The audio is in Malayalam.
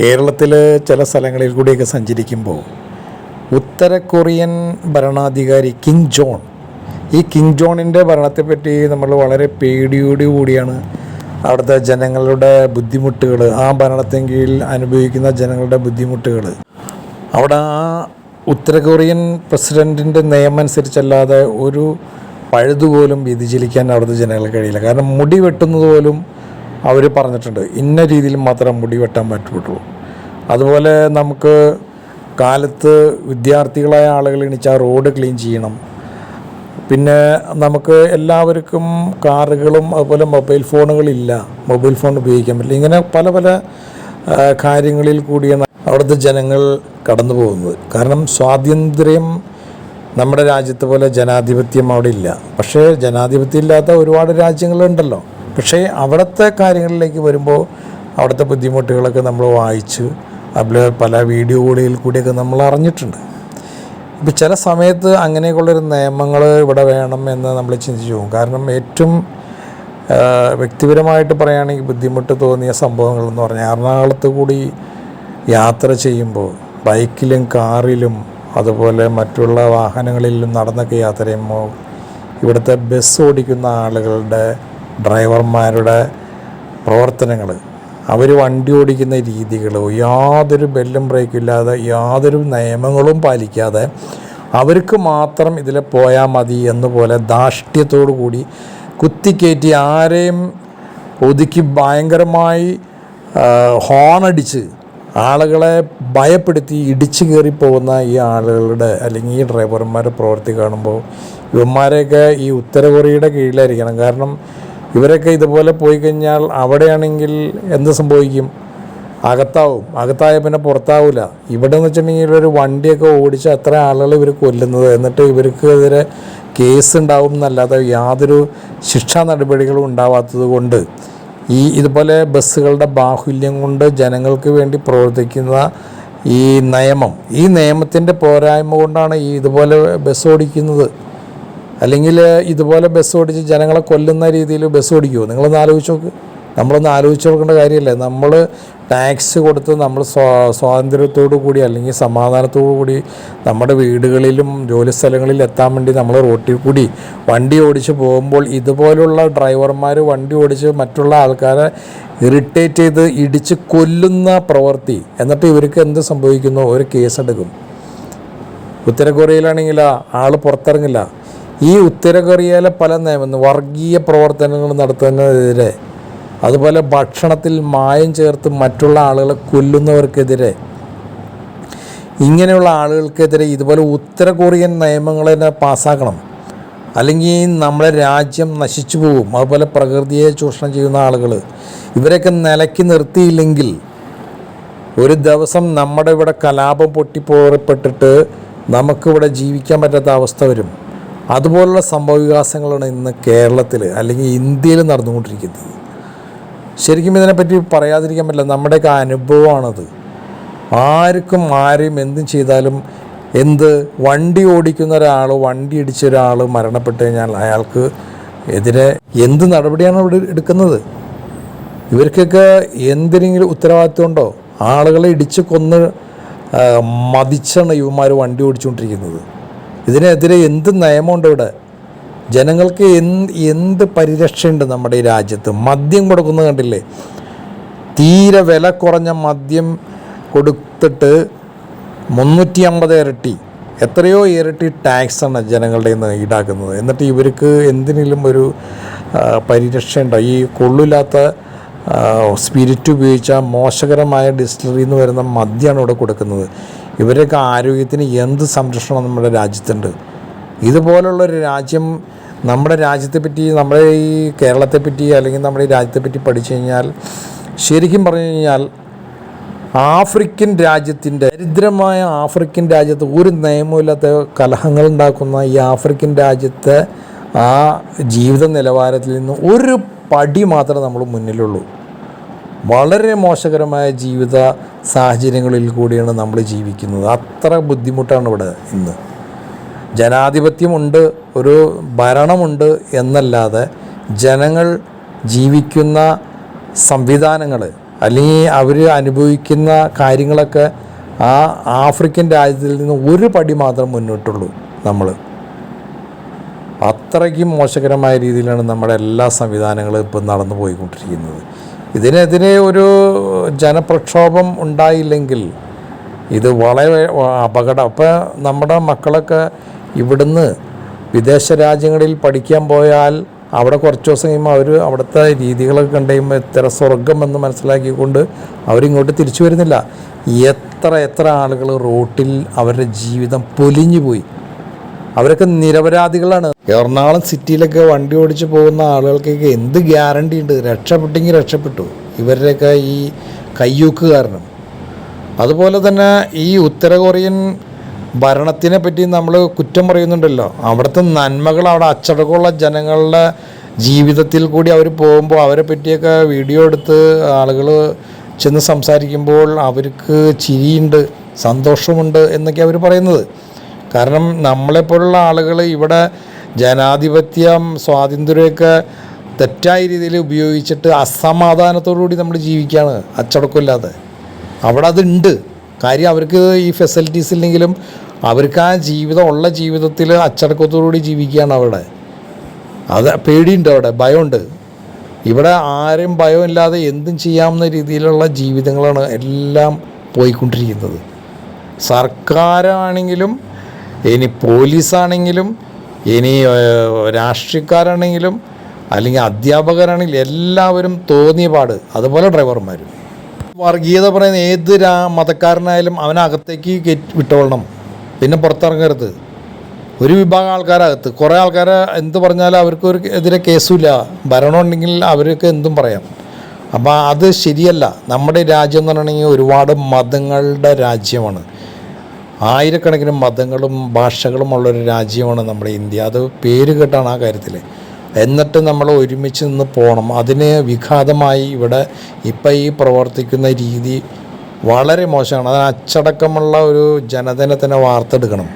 കേരളത്തിൽ ചില സ്ഥലങ്ങളിൽ കൂടിയൊക്കെ സഞ്ചരിക്കുമ്പോൾ ഉത്തര കൊറിയൻ ഭരണാധികാരി കിങ് ജോൺ ഈ കിങ് ജോണിന്റെ ഭരണത്തെപ്പറ്റി നമ്മൾ വളരെ പേടിയോടു കൂടിയാണ് അവിടുത്തെ ജനങ്ങളുടെ ബുദ്ധിമുട്ടുകൾ ആ ഭരണത്തിന് കീഴിൽ അനുഭവിക്കുന്ന ജനങ്ങളുടെ ബുദ്ധിമുട്ടുകൾ അവിടെ ആ ഉത്തര കൊറിയൻ പ്രസിഡന്റിന്റെ നിയമം അനുസരിച്ചല്ലാതെ ഒരു പഴുതുപോലും വ്യതിചലിക്കാൻ അവിടുത്തെ ജനങ്ങൾക്ക് കഴിയില്ല. കാരണം മുടി വെട്ടുന്നത് പോലും അവർ പറഞ്ഞിട്ടുണ്ട് ഇന്ന രീതിയിൽ മാത്രം മുടി വെട്ടാൻ പറ്റുള്ളൂ. അതുപോലെ നമുക്ക് കാലത്ത് വിദ്യാർത്ഥികളായ ആളുകൾ എണീച്ചാൽ റോഡ് ക്ലീൻ ചെയ്യണം. പിന്നെ നമുക്ക് എല്ലാവർക്കും കാറുകളും അതുപോലെ മൊബൈൽ ഫോണുകളില്ല മൊബൈൽ ഫോൺ ഉപയോഗിക്കാൻ പറ്റില്ല. ഇങ്ങനെ പല പല കാര്യങ്ങളിൽ കൂടിയാണ് അവിടുത്തെ ജനങ്ങൾ കടന്നു പോകുന്നത്. കാരണം സ്വാതന്ത്ര്യം നമ്മുടെ രാജ്യത്തെ പോലെ ജനാധിപത്യം അവിടെ ഇല്ല. പക്ഷേ ജനാധിപത്യം ഇല്ലാത്ത ഒരുപാട് രാജ്യങ്ങളുണ്ടല്ലോ. പക്ഷേ അവിടുത്തെ കാര്യങ്ങളിലേക്ക് വരുമ്പോൾ അവിടുത്തെ ബുദ്ധിമുട്ടുകളൊക്കെ നമ്മൾ വായിച്ച്. അതിൽ പല വീഡിയോകളിൽ കൂടിയൊക്കെ നമ്മൾ അറിഞ്ഞിട്ടുണ്ട്. ഇപ്പം ചില സമയത്ത് അങ്ങനെയൊക്കെയുള്ളൊരു നിയമങ്ങൾ ഇവിടെ വേണം എന്ന് നമ്മൾ ചിന്തിച്ചു പോകും. കാരണം ഏറ്റവും വ്യക്തിപരമായിട്ട് പറയുകയാണെങ്കിൽ ബുദ്ധിമുട്ട് തോന്നിയ സംഭവങ്ങളെന്ന് പറഞ്ഞാൽ എറണാകുളത്ത് കൂടി യാത്ര ചെയ്യുമ്പോൾ ബൈക്കിലും കാറിലും അതുപോലെ മറ്റുള്ള വാഹനങ്ങളിലും നടന്നൊക്കെ യാത്ര ചെയ്യുമ്പോൾ ഇവിടുത്തെ ബസ് ഓടിക്കുന്ന ആളുകളുടെ ഡ്രൈവർമാരുടെ പ്രവർത്തനങ്ങൾ അവർ വണ്ടി ഓടിക്കുന്ന രീതികൾ യാതൊരു ബെല്ലും ബ്രേക്കും ഇല്ലാതെ യാതൊരു നിയമങ്ങളും പാലിക്കാതെ അവർക്ക് മാത്രം ഇതിൽ പോയാൽ മതി എന്നുപോലെ ധാർഷ്ട്യത്തോടു കൂടി കുത്തിക്കയറ്റി ആരെയും ഒതുക്കി ഭയങ്കരമായി ഹോണടിച്ച് ആളുകളെ ഭയപ്പെടുത്തി ഇടിച്ചു കയറി പോകുന്ന ഈ ആളുകളുടെ അല്ലെങ്കിൽ ഈ ഡ്രൈവർമാരുടെ പ്രവൃത്തി കാണുമ്പോൾ ഇവന്മാരെയൊക്കെ ഈ ഉത്തര കൊറിയയുടെ കീഴിലായിരിക്കണം. കാരണം ഇവരൊക്കെ ഇതുപോലെ പോയി കഴിഞ്ഞാൽ അവിടെയാണെങ്കിൽ എന്ത് സംഭവിക്കും? അകത്താവും. അകത്തായ പിന്നെ പുറത്താവില്ല ഇവിടെ എന്ന് വെച്ചിട്ടുണ്ടെങ്കിൽ ഒരു വണ്ടിയൊക്കെ ഓടിച്ച് അത്ര ആളുകൾ ഇവർ കൊല്ലുന്നത്. എന്നിട്ട് ഇവർക്കെതിരെ കേസ് ഉണ്ടാവും എന്നല്ലാതെ യാതൊരു ശിക്ഷാ നടപടികളും ഉണ്ടാവാത്തത് കൊണ്ട് ഈ ഇതുപോലെ ബസ്സുകളുടെ ബാഹുല്യം കൊണ്ട് ജനങ്ങൾക്ക് വേണ്ടി പ്രവർത്തിക്കുന്ന ഈ നിയമം. ഈ നിയമത്തിന്റെ പോരായ്മ കൊണ്ടാണ് ഈ ഇതുപോലെ ബസ് ഓടിക്കുന്നത്. അല്ലെങ്കിൽ ഇതുപോലെ ബസ് ഓടിച്ച് ജനങ്ങളെ കൊല്ലുന്ന രീതിയിൽ ബസ് ഓടിക്കുമോ നിങ്ങളൊന്ന് ആലോചിച്ച് നോക്ക്. നമ്മളൊന്ന് ആലോചിച്ച് നോക്കേണ്ട കാര്യമല്ലേ? നമ്മൾ ടാക്സ് കൊടുത്ത് നമ്മൾ സ്വാ സ്വാതന്ത്ര്യത്തോടു കൂടി അല്ലെങ്കിൽ സമാധാനത്തോടു കൂടി നമ്മുടെ വീടുകളിലും ജോലി സ്ഥലങ്ങളിലും എത്താൻ വേണ്ടി നമ്മൾ റോട്ടിൽ കൂടി വണ്ടി ഓടിച്ച് പോകുമ്പോൾ ഇതുപോലുള്ള ഡ്രൈവർമാർ വണ്ടി ഓടിച്ച് മറ്റുള്ള ആൾക്കാരെ ഇറിറ്റേറ്റ് ചെയ്ത് ഇടിച്ച് കൊല്ലുന്ന പ്രവൃത്തി. എന്നിട്ട് ഇവർക്ക് എന്ത് സംഭവിക്കുന്നു? ഒരു കേസെടുക്കും. ഉത്തര കൊറിയയിലാണെങ്കിൽ ആൾ പുറത്തിറങ്ങില്ല. ഈ ഉത്തര കൊറിയയിലെ പല നിയമം വർഗീയ പ്രവർത്തനങ്ങൾ നടത്തുന്നതിനെതിരെ അതുപോലെ ഭക്ഷണത്തിൽ മായം ചേർത്ത് മറ്റുള്ള ആളുകളെ കൊല്ലുന്നവർക്കെതിരെ ഇങ്ങനെയുള്ള ആളുകൾക്കെതിരെ ഇതുപോലെ ഉത്തര കൊറിയൻ നിയമങ്ങൾ തന്നെ പാസ്സാക്കണം അല്ലെങ്കിൽ നമ്മുടെ രാജ്യം നശിച്ചു പോകും. അതുപോലെ പ്രകൃതിയെ ചൂഷണം ചെയ്യുന്ന ആളുകൾ ഇവരെയൊക്കെ നിലയ്ക്ക് നിർത്തിയില്ലെങ്കിൽ ഒരു ദിവസം നമ്മുടെ ഇവിടെ കലാപം പൊട്ടിപ്പോറപ്പെട്ടിട്ട് നമുക്കിവിടെ ജീവിക്കാൻ പറ്റാത്ത അവസ്ഥ വരും. അതുപോലുള്ള സംഭവവികാസങ്ങളാണ് ഇന്ന് കേരളത്തിൽ അല്ലെങ്കിൽ ഇന്ത്യയിൽ നടന്നുകൊണ്ടിരിക്കുന്നത്. ശരിക്കും ഇതിനെപ്പറ്റി പറയാതിരിക്കാൻ പറ്റില്ല. നമ്മുടെയൊക്കെ അനുഭവമാണത്. ആർക്കും ആരെയും എന്തും ചെയ്താലും എന്ത് വണ്ടി ഓടിക്കുന്ന ഒരാൾ വണ്ടി ഇടിച്ച ഒരാൾ മരണപ്പെട്ട് കഴിഞ്ഞാൽ അയാൾക്ക് എതിരെ എന്ത് നടപടിയാണ് ഇവിടെ എടുക്കുന്നത്? ഇവർക്കൊക്കെ എന്തിനെങ്കിലും ഉത്തരവാദിത്വം ഉണ്ടോ? ആളുകളെ ഇടിച്ച് കൊന്ന് മതിച്ചാണ് ഇവന്മാർ വണ്ടി ഓടിച്ചുകൊണ്ടിരിക്കുന്നത്. ഇതിനെതിരെ എന്ത് നയമുണ്ട് ഇവിടെ? ജനങ്ങൾക്ക് എന്ത് എന്ത് പരിരക്ഷയുണ്ട് നമ്മുടെ ഈ രാജ്യത്ത്? മദ്യം കൊടുക്കുന്നത് കണ്ടില്ലേ? തീരെ വില കുറഞ്ഞ മദ്യം കൊടുത്തിട്ട് മുന്നൂറ്റി അമ്പത് ഇരട്ടി എത്രയോ ഇരട്ടി ടാക്സാണ് ജനങ്ങളുടെ നിന്ന് ഈടാക്കുന്നത്. എന്നിട്ട് ഇവർക്ക് എന്തിനെങ്കിലും ഒരു പരിരക്ഷ പരിരക്ഷയുണ്ടോ? ഈ കൊള്ളില്ലാത്ത സ്പിരിറ്റ് ഉപയോഗിച്ച മോശകരമായ ഡിസ്റ്റിലറിയിൽ നിന്ന് വരുന്ന മദ്യമാണ് ഇവിടെ കൊടുക്കുന്നത്. ഇവരൊക്കെ ആരോഗ്യത്തിന് എന്ത് സംരക്ഷണം നമ്മുടെ രാജ്യത്തുണ്ട്? ഇതുപോലുള്ളൊരു രാജ്യം നമ്മുടെ രാജ്യത്തെപ്പറ്റി നമ്മുടെ ഈ കേരളത്തെപ്പറ്റി അല്ലെങ്കിൽ നമ്മുടെ ഈ രാജ്യത്തെപ്പറ്റി പഠിച്ചു കഴിഞ്ഞാൽ ശരിക്കും പറഞ്ഞു കഴിഞ്ഞാൽ ആഫ്രിക്കൻ രാജ്യത്തിന്റെ ദരിദ്രമായ ആഫ്രിക്കൻ രാജ്യത്ത് ഒരു നിയമമില്ലാത്ത കലഹങ്ങൾ ഉണ്ടാക്കുന്ന ഈ ആഫ്രിക്കൻ രാജ്യത്തെ ആ ജീവിത നിലവാരത്തിൽ നിന്ന് ഒരു പടി മാത്രമേ നമ്മൾ മുന്നിലുള്ളൂ. വളരെ മോശകരമായ ജീവിത സാഹചര്യങ്ങളിൽ കൂടിയാണ് നമ്മൾ ജീവിക്കുന്നത്. അത്ര ബുദ്ധിമുട്ടാണ് ഇവിടെ ഇന്ന്. ജനാധിപത്യമുണ്ട് ഒരു ഭരണമുണ്ട് എന്നല്ലാതെ ജനങ്ങൾ ജീവിക്കുന്ന സംവിധാനങ്ങൾ അല്ലെങ്കിൽ അവർ അനുഭവിക്കുന്ന കാര്യങ്ങളൊക്കെ ആ ആഫ്രിക്കൻ രാജ്യത്തിൽ നിന്ന് ഒരു പടി മാത്രം മുന്നോട്ടുള്ളൂ നമ്മൾ. അത്രയ്ക്കും മോശകരമായ രീതിയിലാണ് നമ്മുടെ എല്ലാ സംവിധാനങ്ങളും ഇപ്പം നടന്നു പോയിക്കൊണ്ടിരിക്കുന്നത് ഇതിനെതിരെ ഒരു ജനപ്രക്ഷോഭം ഉണ്ടായില്ലെങ്കിൽ ഇത് വളരെ അപകടം. അപ്പോൾ നമ്മുടെ മക്കളൊക്കെ ഇവിടുന്ന് വിദേശ രാജ്യങ്ങളിൽ പഠിക്കാൻ പോയാൽ അവിടെ കുറച്ച് ദിവസം കഴിയുമ്പോൾ അവർ അവിടുത്തെ രീതികളൊക്കെ കണ്ടു കഴിയുമ്പോൾ എത്ര സ്വർഗം മനസ്സിലാക്കിക്കൊണ്ട് അവരിങ്ങോട്ട് തിരിച്ചു വരുന്നില്ല. എത്ര എത്ര ആളുകൾ റോട്ടിൽ അവരുടെ ജീവിതം പൊലിഞ്ഞു പോയി അവരൊക്കെ നിരപരാധികളാണ്. എറണാകുളം സിറ്റിയിലൊക്കെ വണ്ടി ഓടിച്ച് പോകുന്ന ആളുകൾക്കൊക്കെ എന്ത് ഗ്യാരണ്ടി ഉണ്ട്? രക്ഷപ്പെട്ടെങ്കിൽ രക്ഷപ്പെട്ടു. ഇവരുടെയൊക്കെ ഈ കയ്യൂക്ക് കാരണം. അതുപോലെ തന്നെ ഈ ഉത്തര കൊറിയൻ ഭരണത്തിനെ പറ്റി നമ്മൾ കുറ്റം പറയുന്നുണ്ടല്ലോ. അവിടുത്തെ നന്മകൾ അവിടെ അച്ചടക്കമുള്ള ജനങ്ങളുടെ ജീവിതത്തിൽ കൂടി അവർ പോകുമ്പോൾ അവരെ പറ്റിയൊക്കെ വീഡിയോ എടുത്ത് ആളുകൾ ചെന്ന് സംസാരിക്കുമ്പോൾ അവർക്ക് ചിരിയുണ്ട് സന്തോഷമുണ്ട് എന്നൊക്കെ അവർ പറയുന്നത്. കാരണം നമ്മളെപ്പോലുള്ള ആളുകൾ ഇവിടെ ജനാധിപത്യം സ്വാതന്ത്ര്യമൊക്കെ തെറ്റായ രീതിയിൽ ഉപയോഗിച്ചിട്ട് അസമാധാനത്തോടുകൂടി നമ്മൾ ജീവിക്കുകയാണ് അച്ചടക്കമില്ലാതെ. അവിടെ അതുണ്ട്. കാര്യം അവർക്ക് ഈ ഫെസിലിറ്റീസ് ഇല്ലെങ്കിലും അവർക്ക് ആ ജീവിതം ഉള്ള ജീവിതത്തിൽ അച്ചടക്കത്തോടുകൂടി ജീവിക്കുകയാണ് അവിടെ. അത് പേടിയുണ്ട് അവിടെ ഭയമുണ്ട്. ഇവിടെ ആരും ഭയമില്ലാതെ എന്തും ചെയ്യാവുന്ന രീതിയിലുള്ള ജീവിതങ്ങളാണ് എല്ലാം പോയിക്കൊണ്ടിരിക്കുന്നത്. സർക്കാരാണെങ്കിലും ഇനി പോലീസാണെങ്കിലും ഇനി രാഷ്ട്രീയക്കാരാണെങ്കിലും അല്ലെങ്കിൽ അധ്യാപകരാണെങ്കിലും എല്ലാവരും തോന്നിയ പാട് അതുപോലെ ഡ്രൈവർമാരും. വർഗീയത പറയുന്ന ഏത് രാ മതക്കാരനായാലും അവനകത്തേക്ക് വിട്ടോളണം. പിന്നെ പുറത്തിറങ്ങരുത്. ഒരു വിഭാഗം ആൾക്കാരകത്ത്. കുറേ ആൾക്കാരെ എന്ത് പറഞ്ഞാലും അവർക്ക് ഒരു എതിരെ കേസുമില്ല. ഭരണം ഉണ്ടെങ്കിൽ അവർക്ക് എന്തും പറയാം. അപ്പോൾ അത് ശരിയല്ല. നമ്മുടെ രാജ്യം എന്ന് പറഞ്ഞിട്ടുണ്ടെങ്കിൽ ഒരുപാട് മതങ്ങളുടെ രാജ്യമാണ്. ആയിരക്കണക്കിന് മതങ്ങളും ഭാഷകളും ഉള്ളൊരു രാജ്യമാണ് നമ്മുടെ ഇന്ത്യ. അത് പേര് കേട്ടാണ് ആ കാര്യത്തിൽ എന്നിട്ട് നമ്മൾ ഒരുമിച്ച് നിന്ന് പോകണം അതിന് വിഘാതമായി ഇവിടെ ഇപ്പം ഈ പ്രവർത്തിക്കുന്ന രീതി വളരെ മോശമാണ്. അതിന് അച്ചടക്കമുള്ള ഒരു ജനതനെ തന്നെ വാർത്തെടുക്കണം.